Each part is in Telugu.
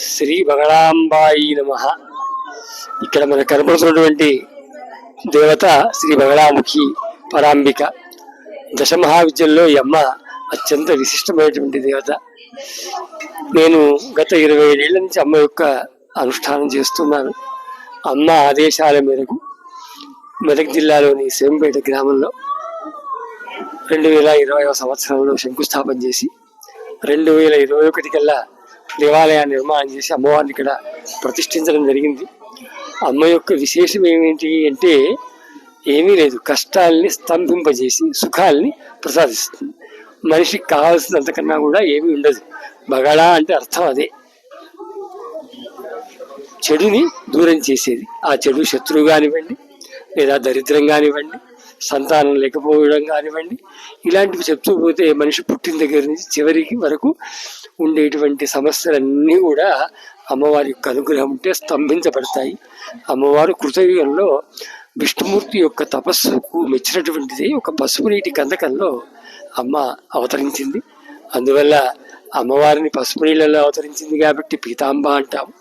శ్రీ బగళాంబాయి నమ. ఇక్కడ మనకు కనపడుతున్నటువంటి దేవత శ్రీ బగళాముఖి పరాంబిక. దశమహావిద్యంలో ఈ అమ్మ అత్యంత విశిష్టమైనటువంటి దేవత. నేను గత ఇరవై ఏళ్ళ నుంచి అమ్మ యొక్క అనుష్ఠానం చేస్తున్నాను. అమ్మ ఆదేశాల మేరకు మెదక్ జిల్లాలోని సేంపేట గ్రామంలో రెండు వేల ఇరవై సంవత్సరంలో శంకుస్థాపన చేసి రెండు వేల ఇరవై ఒకటి కల్లా దేవాలయాన్ని నిర్మాణం చేసి అమ్మవారిని ఇక్కడ ప్రతిష్ఠించడం జరిగింది. అమ్మ యొక్క విశేషం ఏమిటి అంటే ఏమీ లేదు. కష్టాల్ని స్తంభింపజేసి సుఖాలని ప్రసాదిస్తుంది. మనిషికి కావాల్సినంతకన్నా కూడా ఏమీ ఉండదు. బగళ అంటే అర్థం అదే. చెడుని దూరం చేసేది. ఆ చెడు శత్రువు కానివ్వండి లేదా దరిద్రం కానివ్వండి సంతానం లేకపోవడం కానివ్వండి ఇలాంటివి చెప్తూ పోతే మనిషి పుట్టిన దగ్గర నుంచి చివరికి వరకు ఉండేటువంటి సమస్యలన్నీ కూడా అమ్మవారి యొక్క అనుగ్రహం ఉంటే స్తంభించబడతాయి. అమ్మవారు కృతయుగంలో విష్ణుమూర్తి యొక్క తపస్సుకు మెచ్చినటువంటిది ఒక పసుపు నీటి కందకంలో అమ్మ అవతరించింది. అందువల్ల అమ్మవారిని పసుపు నీళ్ళలో అవతరించింది కాబట్టి పీతాంబ అంటాం.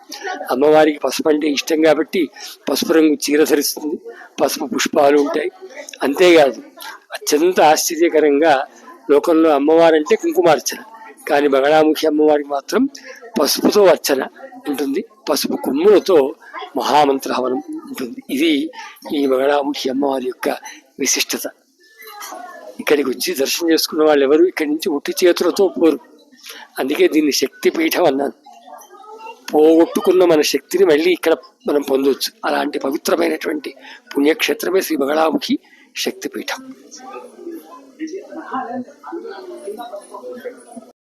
అమ్మవారికి పసుపు అంటే ఇష్టం కాబట్టి పసుపు రంగు చీర ధరిస్తుంది. పసుపు పుష్పాలు ఉంటాయి. అంతేకాదు అత్యంత ఆశ్చర్యకరంగా లోకంలో అమ్మవారంటే కుంకుమార్చన. కానీ బగడాముఖి అమ్మవారికి మాత్రం పసుపుతో అర్చన ఉంటుంది. పసుపు కొమ్ములతో మహామంత్ర హవనం ఉంటుంది. ఇది ఈ బగడాముఖి అమ్మవారి యొక్క విశిష్టత. ఇక్కడికి వచ్చి దర్శనం చేసుకున్న వాళ్ళు ఎవరు? ఇక్కడి నుంచి ఉట్టి చేతులతో పోరు. అందుకే దీన్ని శక్తిపీఠం అన్నాను. పోగొట్టుకున్న మన శక్తిని మళ్ళీ ఇక్కడ మనం పొందవచ్చు అలాంటి పవిత్రమైనటువంటి పుణ్యక్షేత్రమే శ్రీ బగళాముఖి శక్తిపీఠం.